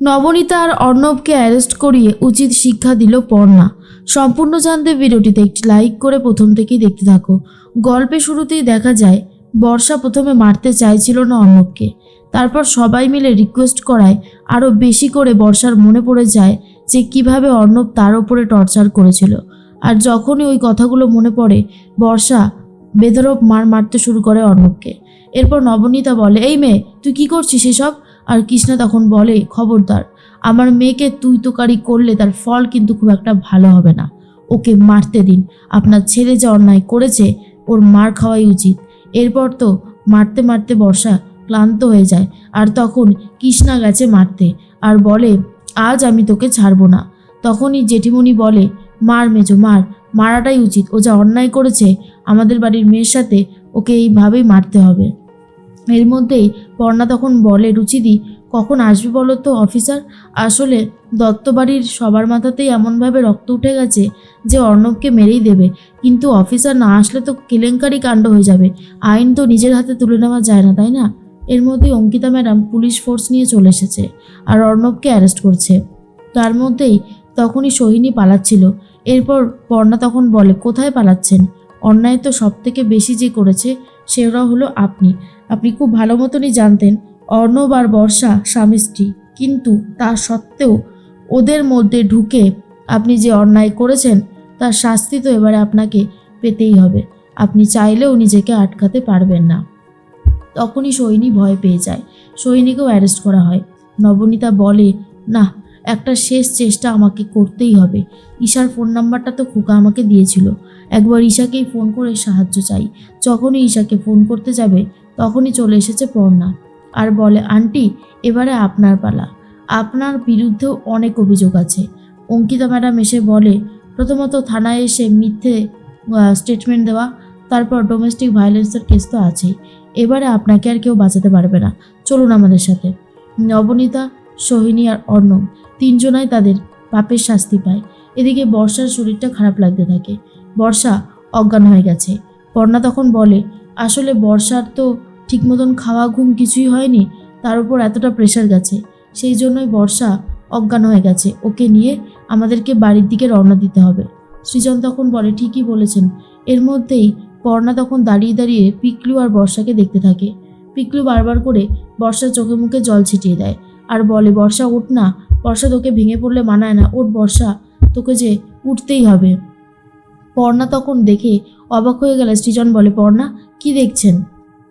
নবনীতা আর অর্ণবকে arrest করিয়ে উচিত শিক্ষা দিল পর্ণা। সম্পূর্ণ জানতে ভিডিওটিতে একটি লাইক করে প্রথম থেকেই দেখতে থাকো। গল্পে শুরুতেই দেখা যায়, বর্ষা প্রথমে মারতে চাইছিল না অর্ণবকে। তারপর সবাই মিলে রিকোয়েস্ট করায় আরও বেশি করে বর্ষার মনে পড়ে যায় যে কীভাবে অর্ণব তার ওপরে টর্চার করেছিল। আর যখনই ওই কথাগুলো মনে পড়ে, বর্ষা বেধরক মার মারতে শুরু করে অর্ণবকে। এরপর নবনীতা বলে, এই মেয়ে, তুই কি করছিস এসব? আর কৃষ্ণা তখন বলে, খবরদার, আমার মেয়েকে তুই তোকারি করলে তার ফল কিন্তু খুব একটা ভালো হবে না। ওকে মারতে দিন। আপনার ছেলে যে অন্যায় করেছে, ওর মার খাওয়াই উচিত। এরপর তো মারতে মারতে বর্ষা ক্লান্ত হয়ে যায়। আর তখন কৃষ্ণা গেছে মারতে আর বলে, আজ আমি তোকে ছাড়বো না। তখনই জেঠিমণি বলে, মার মেজো, মার। মারাটাই উচিত। ও যা অন্যায় করেছে, আমাদের বাড়ির মেয়ের সাথে ওকে এইভাবেই মারতে হবে। এর মধ্যেই পর্ণা তখন বলে, রুচিদি, কখন আসবে বলো তো, অফিসার? আসলে দত্তবাড়ির সবার মাথাতেই এমনভাবে রক্ত উঠে গেছে যে অর্ণবকে মেরেই দেবে। কিন্তু অফিসার না আসলে তো কেলেঙ্কারি কাণ্ড হয়ে যাবে। আইন তো নিজের হাতে তুলে নেওয়া যায় না, তাই না? এর মধ্যে অঙ্কিতা ম্যাডাম পুলিশ ফোর্স নিয়ে চলে এসেছে আর অর্ণবকে অ্যারেস্ট করছে। তার মধ্যেই তখনই সোহিনী পালাচ্ছিল। এরপর পর্ণা তখন বলে, কোথায় পালাচ্ছেন? অন্যায় তো সব থেকে বেশি যে করেছে সেটা হলো আপনি। আপনি খুব ভালো মতনই জানতেন অর্ণব আর বর্ষা স্বামী স্ত্রী। কিন্তু তা সত্ত্বেও ওদের মধ্যে ঢুকে আপনি যে অন্যায় করেছেন, তার শাস্তি তো এবারে আপনাকে পেতেই হবে। আপনি চাইলেও নিজেকে আটকাতে পারবেন না। তখনই সৈনী ভয় পেয়ে যায়। সৈনিকেও অ্যারেস্ট করা হয়। নবনীতা বলে না একটা শেষ চেষ্টা আমাকে করতেই হবে। ঈশার ফোন নাম্বারটা তো খোকা আমাকে দিয়েছিল। একবার ঈশাকেই ফোন করে সাহায্য চাই। যখনই ঈশাকে ফোন করতে যাবে, তখনই চলে এসেছে পর্ণা। আর বলে, আন্টি, এবারে আপনার পালা। আপনার বিরুদ্ধেও অনেক অভিযোগ আছে। অঙ্কিতা ম্যাডাম এসে বলে, প্রথমত থানায় এসে মিথ্যে স্টেটমেন্ট দেওয়া, তারপর ডোমেস্টিক ভায়োলেন্সের কেস তো আছেই এবারে আপনাকে আর কেউ বাঁচাতে পারবে না। চলুন আমাদের সাথে। নবনীতা, সোহিনী আর অর্ণব তিনজনাই তাদের পাপের শাস্তি পায়। এদিকে বর্ষার শরীরটা খারাপ লাগতে থাকে। বর্ষা অজ্ঞান হয়ে গেছে। পর্ণা তখন বলে, আসলে বর্ষার তো ঠিক মতন খাওয়া, ঘুম কিছুই হয়নি, তার উপর এতটা প্রেশার গেছে। সেই জন্যই বর্ষা অজ্ঞান হয়ে গেছে। ওকে নিয়ে আমাদেরকে বাড়ির দিকে রওনা দিতে হবে। সৃজন তখন বলে, ঠিকই বলেছেন। এর মধ্যেই পর্ণা তখন দাঁড়িয়ে দাঁড়িয়ে পিকলু আর বর্ষাকে দেখতে থাকে। পিকলু বারবার করে বর্ষার চোখে মুখে জল ছিটিয়ে দেয়। আর বলে, বর্ষা, উঠ না। বর্ষা তোকে ভেঙে পড়লে মানায় না ওর বর্ষা, তোকে যে উঠতেই হবে। পর্ণা তখন দেখে অবাক হয়ে গেলে, সৃজন বলে, পর্ণা, কি দেখছেন?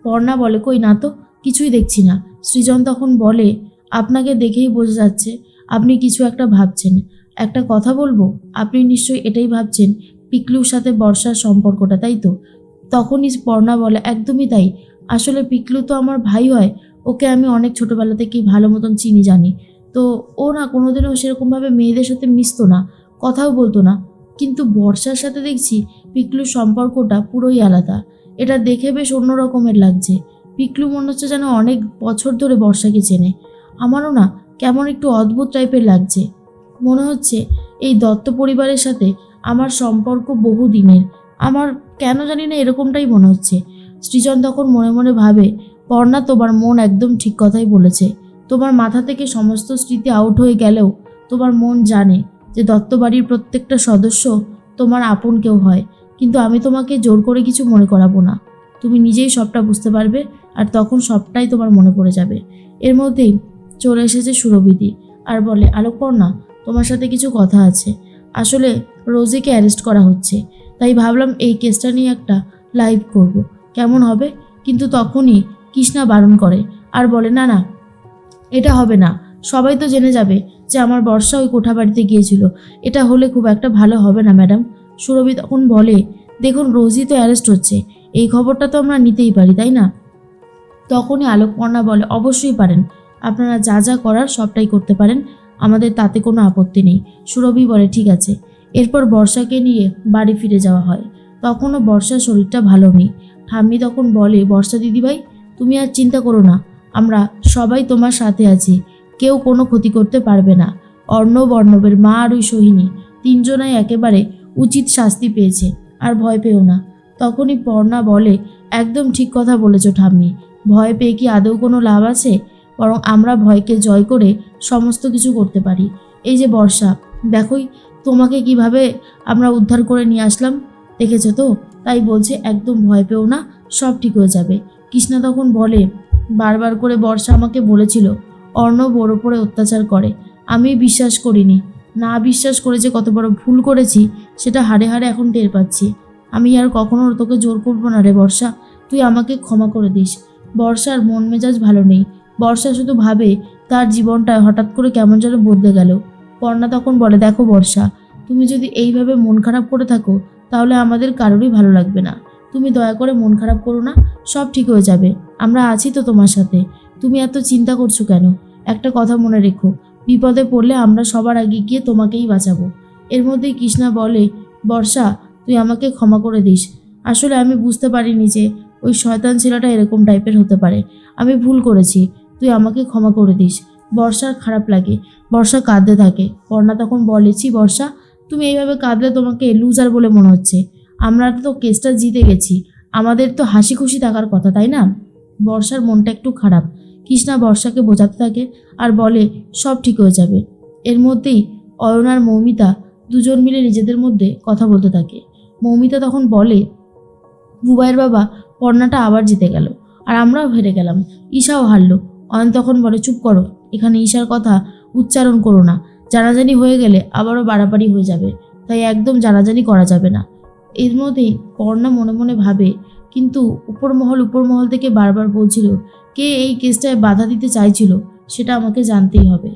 পর্ণা বলে, কই না তো, কিছুই দেখছি না। সৃজন তখন বলে, আপনাকে দেখেই বোঝা যাচ্ছে, আপনি কিছু একটা ভাবছেন। একটা কথা বলব? আপনি নিশ্চয়ই এটাই ভাবছেন, পিকলুর সাথে বর্ষার সম্পর্কটা, তাই তো? তখনই পর্ণা বলে, একদমই তাই। আসলে পিকলু তো আমার ভাই হয়, ওকে আমি অনেক ছোটোবেলা থেকেই ভালো মতন চিনি, জানি। তো ও না কোনোদিনও সেরকমভাবে মেয়েদের সাথে মিশতো না, কথাও বলতো না। কিন্তু বর্ষার সাথে দেখছি পিকলুর সম্পর্কটা পুরোই আলাদা। এটা দেখে বেশ অন্য রকমের লাগছে। পিকলু মনে হচ্ছে যেন অনেক বছর ধরে বর্ষাকে চেনে। আমারও না কেমন একটু অদ্ভুত টাইপের লাগছে। মনে হচ্ছে এই দত্ত পরিবারের সাথে আমার সম্পর্ক বহু দিনের। আমার কেন জানি না এরকমটাই মনে হচ্ছে। সৃজন তখন মনে মনে ভাবে, পর্ণা, তোমার মন একদম ঠিক কথাই বলেছে। তোমার মাথা থেকে সমস্ত স্মৃতি আউট হয়ে গেলেও তোমার মন জানে যে দত্তবাড়ির প্রত্যেকটা সদস্য তোমার আপন কেউ হয়। কিন্তু আমি তোমাকে জোর করে কিছু মনে করাবো না। তুমি নিজেই সবটা বুঝতে পারবে আর তখন সবটাই তোমার মনে পড়ে যাবে। এর মধ্যেই চলে এসেছে সুরবিধি আর বলে, আলোকপর্ণা, তোমার সাথে কিছু কথা আছে। আসলে রোজিকে অ্যারেস্ট করা হচ্ছে। তাই ভাবলাম এই কেসটা নিয়ে একটা লাইভ করব। কেমন হবে? কিন্তু তখনই কৃষ্ণা বারণ করে আর বলে, না না এটা হবে না। সবাই তো জেনে যাবে যে আমার বর্ষা ওই কোঠাবাড়িতে গিয়েছিল। এটা হলে খুব একটা ভালো হবে না, ম্যাডাম। সুরভি তখন বলে, দেখুন, রোজই তো অ্যারেস্ট হচ্ছে। এই খবরটা তো আমরা নিতেই পারি, তাই না? তখনই আলোকপর্ণা বলে, অবশ্যই পারেন। আপনারা যা যা করার সবটাই করতে পারেন। আমাদের তাতে কোনো আপত্তি নেই। সুরভি বলে, ঠিক আছে। এরপর বর্ষাকে নিয়ে বাড়ি ফিরে যাওয়া হয়। তখনও বর্ষার শরীরটা ভালো নেই। ঠাম্মি তখন বলে, বর্ষা দিদিভাই, তুমি আর চিন্তা করো না। আমরা সবাই তোমার সাথে আছি। কেউ কোনো ক্ষতি করতে পারবে না। অর্ণব, অর্ণবের মা আর ওই সোহিনী তিনজনাই একেবারে উচিত শাস্তি পেয়েছে, আর ভয় পেও না। তখনই পর্ণা বলে, একদম ঠিক কথা বলেছ ঠাম্মি। ভয় পেয়ে কি আদৌ কোনো লাভ আছে? বরং আমরা ভয়কে জয় করে সমস্ত কিছু করতে পারি। এই যে বর্ষা, দেখোই তোমাকে কীভাবে আমরা উদ্ধার করে নিয়ে আসলাম। দেখেছ তো? তাই বলছে, একদম ভয় পেও না, সব ঠিক হয়ে যাবে। কৃষ্ণা তখন বলে বারবার করে বর্ষা আমাকে বলেছিল, অর্ণব ওর ওপরে অত্যাচার করে। আমি বিশ্বাস করিনি। না বিশ্বাস করে যে কত বড় ভুল করেছি, সেটা হাড়ে হাড়ে এখন টের পাচ্ছি। আমি আর কখনো তোকে জোর করব না রে বর্ষা। তুই আমাকে ক্ষমা করে দিস। বর্ষার মন মেজাজ ভালো নেই। বর্ষা শুধু ভাবে তার জীবনটা হঠাৎ করে কেমন যেন বদলে গেল। পর্ণা তখন বলে, দেখো বর্ষা, তুমি যদি এইভাবে মন খারাপ করে থাকো, তাহলে আমাদের কারোরই ভালো লাগবে না। তুমি দয়া করে মন খারাপ করো না, সব ঠিক হয়ে যাবে। আমরা আছি তো তোমার সাথে। তুমি এত চিন্তা করছ কেন? একটা কথা মনে রেখো, বিপদে পড়লে আমরা সবার আগে গিয়ে তোমাকেই বাঁচাবো। এর মধ্যেই কৃষ্ণা বলে, বর্ষা, তুই আমাকে ক্ষমা করে দিস। আসলে আমি বুঝতে পারিনি যে ওই শয়তান ছেলেটা এরকম টাইপের হতে পারে। আমি ভুল করেছি, তুই আমাকে ক্ষমা করে দিস। বর্ষার খারাপ লাগে, বর্ষা কাঁদতে থাকে। পর্ণা তখন বলেছি বর্ষা, তুমি এইভাবে কাঁদলে তোমাকে লুজার বলে মনে হচ্ছে। আমরা তো কেসটা জিতে গেছি। আমাদের তো হাসি খুশি থাকার কথা, তাই না? বর্ষার মনটা একটু খারাপ। কৃষ্ণা বর্ষাকে বোঝাতে থাকে আর বলে, সব ঠিক হয়ে যাবে। এর মধ্যেই অয়ন আর মৌমিতা দুজন মিলে নিজেদের মধ্যে কথা বলতে থাকে। মৌমিতা তখন বলে, বুবাইয়ের বাবা পর্ণাটা আবার জিতে গেল আর আমরাও হেরে গেলাম। ঈশাও হারলো। অয়ন তখন বলে, চুপ করো, এখানে ঈশার কথা উচ্চারণ করো না। জানাজানি হয়ে গেলে আবারও বাড়াবাড়ি হয়ে যাবে। তাই একদম জানাজানি করা যাবে না। এর মধ্যেই পর্ণা মনে মনে ভাবে, কিন্তু উপরমহল উপরমহল থেকে বারবার বলছিল, কে এই কেসটায় বাধা দিতে চাইছিল? সেটা আমাকে জানতেই হবে।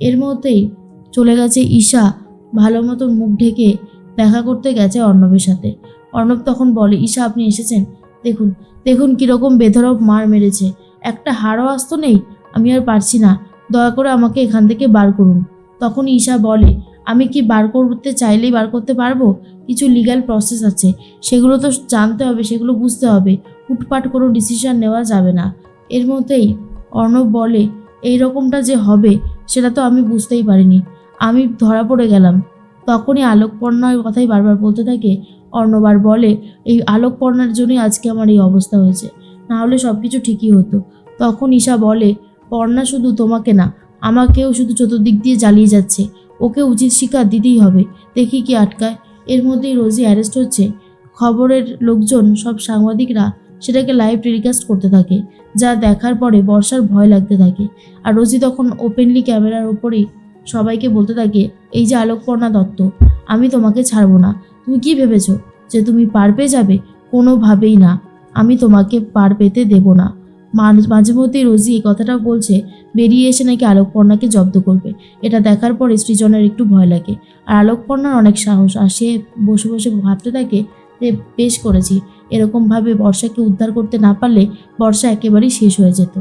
এর মধ্যেই চলে গেছে ঈশা, ভালো মতো মুখ ঢেকে দেখা করতে গেছে অর্ণবের সাথে। অর্ণব তখন বলে, ঈশা, আপনি এসেছেন? দেখুন দেখুন কীরকম বেধরক মার মেরেছে। একটা হাড়ও আসতো নেই, আমি আর পারছি না। দয়া করে আমাকে এখান থেকে বার করুন। তখন ঈশা বলে আমি কি বার করতে চাইলেই বার করতে পারব? কিছু লিগ্যাল প্রসেস আছে। সেগুলো তো জানতে হবে, সেগুলো বুঝতে হবে। উটপাট কোনো ডিসিশন নেওয়া যাবে না। এর মধ্যেই অর্ণব বলে, এই রকমটা যে হবে, সেটা তো আমি বুঝতেই পারিনি। আমি ধরা পড়ে গেলাম। তখনই আলোকপর্ণার কথাই বারবার বলতে থাকে। অর্ণব আর বলে, এই আলোকপর্ণার জন্যই আজকে আমার এই অবস্থা হয়েছে। না হলে সব কিছু ঠিকই হতো। তখন ঈশা বলে, পর্ণা শুধু তোমাকে না, আমাকেও শুধু চতুর্দিক দিয়ে জ্বালিয়ে যাচ্ছে। ওকে উচিত শিক্ষা দিতেই হবে। দেখি কি আটকায়। এর মধ্যেই রোজি অ্যারেস্ট হচ্ছে। খবরের লোকজন, সব সাংবাদিকরা সেটাকে লাইভ টেলিকাস্ট করতে থাকে, যা দেখার পরে বর্ষার ভয় লাগতে থাকে। আর রোজি তখন ওপেনলি ক্যামেরার ওপরেই সবাইকে বলতে থাকে, এই যে আলোকপর্ণা দত্ত, আমি তোমাকে ছাড়বো না। তুমি কি ভেবেছো যে তুমি পার পেয়ে যাবে? কোনোভাবেই না। আমি তোমাকে পার পেতে দেব না। মাঝ- মাঝে মধ্যেই রোজি এই কথাটা বলছে, বেরিয়ে এসে নাকি আলোকপর্ণাকে জব্দ করবে। এটা দেখার পরে সৃজনের একটু ভয় লাগে। আর আলোকপর্ণার অনেক সাহস, আর সে বসে বসে ভাবতে থাকে যে, বেশ করেছি। এরকমভাবে বর্ষাকে উদ্ধার করতে না পারলে বর্ষা একেবারেই শেষ হয়ে যেত।